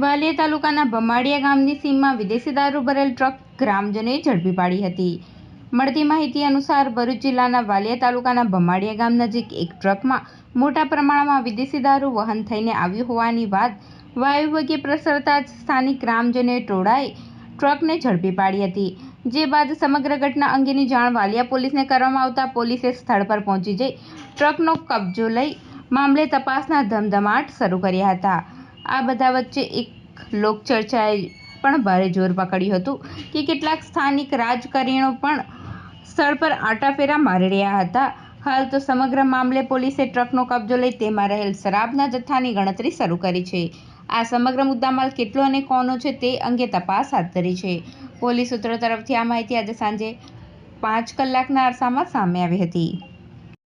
વાલિયા તાલુકાના ભમાડિયા ગામની સીમમાં વિદેશી દારૂ ભરેલ ટ્રક ગ્રામજનોએ ઝડપી પાડી હતી. મળતી માહિતી અનુસાર ભરૂચ જિલ્લાના વાલિયા તાલુકાના ભમાડિયા ગામ નજીક એક ટ્રકમાં મોટા પ્રમાણમાં વિદેશી દારૂ વહન થઈને આવ્યું હોવાની વાત વાયુવેગે પ્રસરતા જ સ્થાનિક ગ્રામજનોએ ટોળાએ ટ્રકને ઝડપી પાડી હતી. જે બાદ સમગ્ર ઘટના અંગેની જાણ વાલિયા પોલીસને કરવામાં આવતા પોલીસે સ્થળ પર પહોંચી જઈ ટ્રકનો કબજો લઈ મામલે તપાસના ધમધમાટ શરૂ કર્યા હતા. આ બધા વચ્ચે એક લોકચર્ચાએ પણ ભારે જોર પકડ્યું હતું કે કેટલાક સ્થાનિક રાજકારણીઓ પણ સ્થળ પર આંટાફેરા મારી રહ્યા હતા. હાલ તો સમગ્ર મામલે પોલીસે ટ્રકનો કબજો લઈ તેમાં રહેલ શરાબના જથ્થાની ગણતરી શરૂ કરી છે. આ સમગ્ર મુદ્દામાલ કેટલો અને કોનો છે તે અંગે તપાસ હાથ ધરી છે. પોલીસ સૂત્રો તરફથી આ માહિતી આજે સાંજે પાંચ કલાકના અરસામાં સામે આવી હતી.